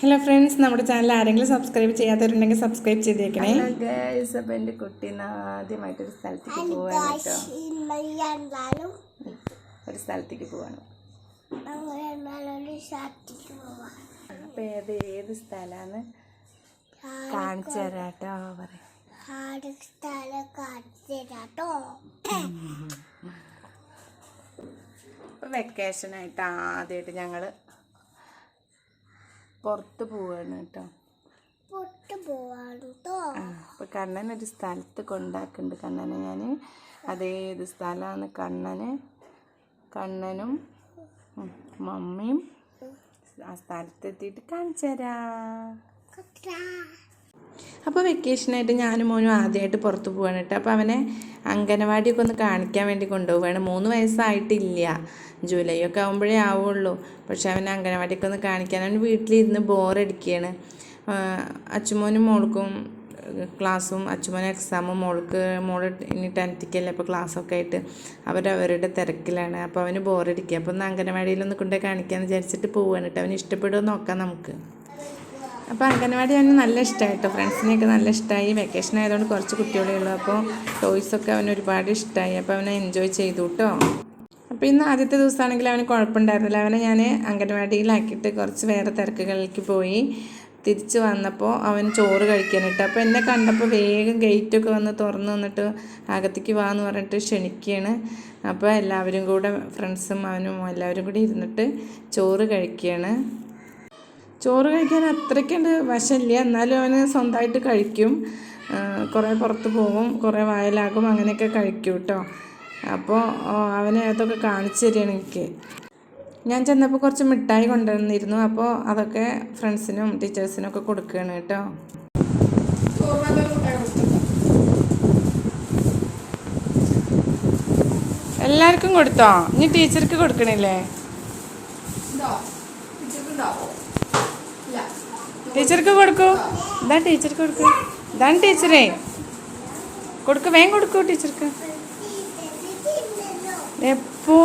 Hello friends നമ്മുടെ channel ആരെങ്കിലും subscribe ചെയ്യാത്തവരുണ്ടെങ്കിൽ സബ്സ്ക്രൈബ് ചെയ്തേക്കണേ. അപ്പം എന്റെ കുട്ടി ആദ്യമായിട്ടൊരു സ്ഥലത്തേക്ക് പോവാണ് കേട്ടോ. ഒരു സ്ഥലത്തേക്ക് പോവാണ്. അപ്പം ഏത് ഏത് സ്ഥലമാണ്? കാണിച്ചു തരാം. കേട്ടോ പറയാം. ഇപ്പം വെക്കേഷനായിട്ട് ആദ്യമായിട്ട് ഞങ്ങൾ പുറത്ത് പോവാണ് കേട്ടോ. അപ്പൊ കണ്ണൻ ഒരു സ്ഥലത്ത് കൊണ്ടാക്കുന്നുണ്ട് കണ്ണനെ ഞാൻ അതേത് സ്ഥലമാണ് കണ്ണന്. കണ്ണനും മമ്മിയും ആ സ്ഥലത്തെത്തിയിട്ട് കാണിച്ചു തരാം അപ്പോൾ വെക്കേഷനായിട്ട് ഞാനും മോനും ആദ്യമായിട്ട് പുറത്ത് പോവാണ് കേട്ടോ. അപ്പോൾ അവനെ അംഗനവാടിയൊക്കെ ഒന്ന് കാണിക്കാൻ വേണ്ടി കൊണ്ടുപോവുകയാണ് മൂന്ന് വയസ്സായിട്ടില്ല. ജൂലൈ ഒക്കെ ആകുമ്പോഴേ ആവുള്ളൂ. പക്ഷേ അവനെ അംഗനവാടിയൊക്കെ ഒന്ന് കാണിക്കാൻ അവൻ വീട്ടിലിരുന്ന് ബോറടിക്കുകയാണ്. അച്ചുമോനും മോൾക്കും ക്ലാസ്സും അച്ചുമോനും എക്സാമും മോൾക്ക് മോൾ ഇനി ടെൻത്തിക്കല്ലേ അപ്പോൾ ക്ലാസ്സൊക്കെ ആയിട്ട് അവരവരുടെ തിരക്കിലാണ്. അപ്പോൾ അവന് ബോറടിക്കുക. അപ്പോൾ ഒന്ന് അംഗനവാടിയിലൊന്ന് കൊണ്ടുപോയി കാണിക്കാമെന്ന് വിചാരിച്ചിട്ട് പോവുകയാണ് കേട്ടോ. അവന് ഇഷ്ടപ്പെടുമോ നോക്കാം നമുക്ക്. അപ്പോൾ അംഗനവാടി അവന് നല്ല ഇഷ്ടമായി കേട്ടോ ഫ്രണ്ട്സിനെയൊക്കെ നല്ല ഇഷ്ടമായി വെക്കേഷൻ ആയതുകൊണ്ട് കുറച്ച് കുട്ടികളേ ഉള്ളൂ. അപ്പോൾ ടോയ്സൊക്കെ അവന് ഒരുപാട് ഇഷ്ടമായി അപ്പോൾ അവനെ എൻജോയ് ചെയ്തു കേട്ടോ അപ്പോൾ ഇന്ന് ആദ്യത്തെ ദിവസമാണെങ്കിൽ അവന് കുഴപ്പമുണ്ടായിരുന്നില്ല. അവനെ ഞാൻ അംഗനവാടിയിലാക്കിയിട്ട് കുറച്ച് വേറെ തിരക്കുകളിലേക്ക് പോയി തിരിച്ച് വന്നപ്പോൾ അവൻ ചോറ് കഴിക്കാനിട്ട് അപ്പോൾ എന്നെ കണ്ടപ്പോൾ വേഗം ഗേറ്റൊക്കെ വന്ന് തുറന്ന് വന്നിട്ട് അകത്തേക്ക് വാ എന്ന് പറഞ്ഞിട്ട് ക്ഷണിക്കുകയാണ്. അപ്പോൾ എല്ലാവരും കൂടെ ഫ്രണ്ട്സും അവനും എല്ലാവരും കൂടി ഇരുന്നിട്ട് ചോറ് കഴിക്കുകയാണ്. ചോറ് കഴിക്കാൻ അത്രയ്ക്കുണ്ട് വശമില്ല. എന്നാലും അവന് സ്വന്തമായിട്ട് കഴിക്കും. കുറേ പുറത്ത് പോകും കുറേ വയലാകും അങ്ങനെയൊക്കെ കഴിക്കും കേട്ടോ. അപ്പോൾ അവനെ അതൊക്കെ കാണിച്ചു തരികയാണ് എനിക്ക്. ഞാൻ ചെന്നപ്പോൾ കുറച്ച് മിഠായി കൊണ്ടുവന്നിരുന്നു. അപ്പോൾ അതൊക്കെ ഫ്രണ്ട്സിനും ടീച്ചേഴ്സിനും ഒക്കെ കൊടുക്കുകയാണ് കേട്ടോ. എല്ലാവർക്കും കൊടുത്തോ? ഇനി ടീച്ചർക്ക് കൊടുക്കണില്ലേ? ടീച്ചർക്ക് കൊടുക്കൂ. ഇതാ ടീച്ചർക്ക് കൊടുക്കൂ. ഇതാണ് ടീച്ചറേ. കൊടുക്ക് വേഗം കൊടുക്കൂ ടീച്ചർക്ക്. എപ്പോ?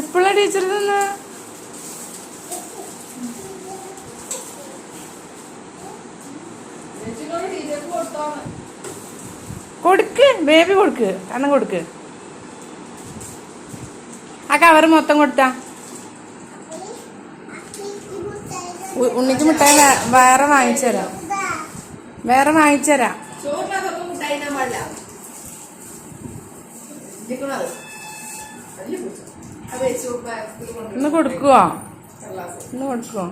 എപ്പോഴാ ടീച്ചർ തന്ന? കൊടുക്ക് ബേബി കൊടുക്ക്. കണ്ണം കൊടുക്ക്. ആ കവർ മൊത്തം കൊടുത്താ. ഉണ്ണിക്ക് മിഠായി വേറെ വാങ്ങിച്ചു തരാം. വേറെ വാങ്ങിച്ചു തരാം. ഇന്ന് കൊടുക്കുവോ? ഇന്ന് കൊടുക്കുവോ?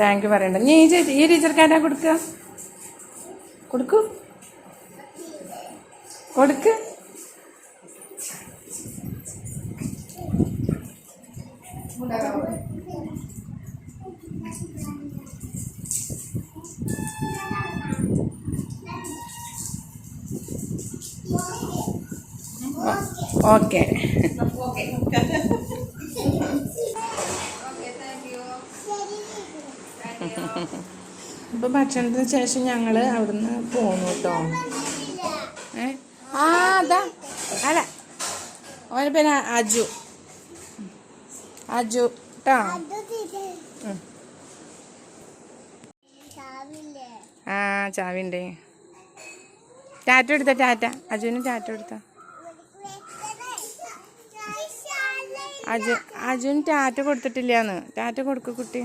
താങ്ക് യു പറയണ്ട. നീ ഈ ചേച്ചി ഈ ടീച്ചർക്ക് ആരാ കൊടുക്കുക കൊടുക്കൂ. കൊടുക്ക്. ഓക്കെ ഇപ്പൊ ഭക്ഷണത്തിന് ശേഷം ഞങ്ങൾ അവിടുന്ന് പോന്നു കേട്ടോ. ഏ? ആ അതാ. അല്ല. അവന്റെ പേര് അജു. അജു കേട്ടോ ആ ചാവിന്റെ. ടാറ്റ എടുത്ത ടാറ്റ? അജുവിന് ടാറ്റ എടുത്ത? അജു അജുൻ ടാറ്റ കൊടുത്തിട്ടില്ലാന്ന്. ടാറ്റ കൊടുക്കു കുട്ടി.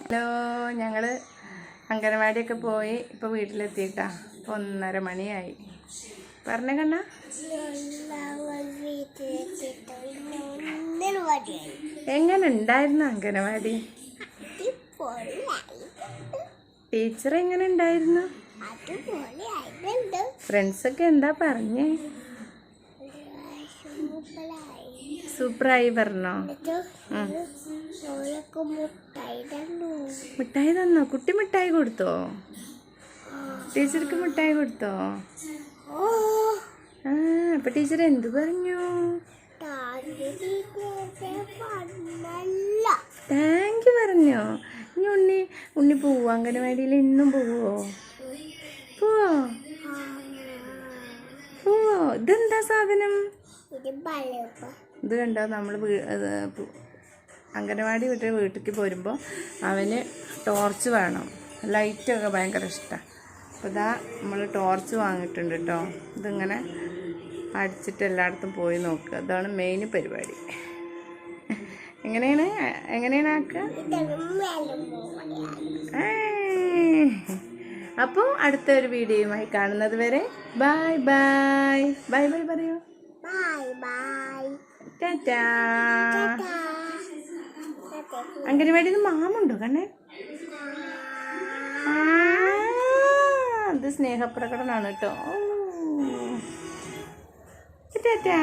ഹലോ ഞങ്ങൾ അംഗനവാടിയൊക്കെ പോയി ഇപ്പൊ വീട്ടിലെത്തിയിട്ടാ. ഇപ്പൊ ഒന്നര മണിയായി. പറഞ്ഞ കണ്ണ. എങ്ങനെ ഉണ്ടായിരുന്നു അംഗനവാടി? ടീച്ചർ എങ്ങനെ ഉണ്ടായിരുന്നു? ഫ്രണ്ട്സൊക്കെ എന്താ പറഞ്ഞേ? സൂപ്പറായി പറഞ്ഞോ. മിഠായി തന്നോ. കുട്ടി മിഠായി കൊടുത്തോ? ടീച്ചർക്ക് മിഠായി കൊടുത്തോ? ആ അപ്പൊ ടീച്ചർ എന്ത് പറഞ്ഞു? താങ്ക് യു പറഞ്ഞോ. ഇനി ഉണ്ണി ഉണ്ണി പോവോ? അംഗനവാടിയിൽ ഇന്നും പോവോ? ഓ ഓ ഇതെന്താ സാധനം? ഇത് കണ്ടോ? നമ്മൾ അംഗനവാടി വിട്ട് വീട്ടിലേക്ക് പോരുമ്പോൾ അവന് ടോർച്ച് വേണം. ലൈറ്റൊക്കെ ഭയങ്കര ഇഷ്ടമാണ് അപ്പോൾ ഇതാ നമ്മൾ ടോർച്ച് വാങ്ങിയിട്ടുണ്ട് കേട്ടോ ഇതിങ്ങനെ അടിച്ചിട്ട് എല്ലായിടത്തും പോയി നോക്കുക അതാണ് മെയിൻ പരിപാടി. എങ്ങനെയാണ്? എങ്ങനെയാണ് ആക്കുക അപ്പോൾ അടുത്ത ഒരു വീഡിയോയുമായി കാണുന്നത് വരെ ബൈ ബൈ. ബൈ ബൈ പറയൂ. Ta ta. അംഗനവാടിയിൽ നിന്ന് മാമുണ്ടോ കണ്ണേ? അത് സ്നേഹപ്രകടനാണ് കേട്ടോ. ടാറ്റാ.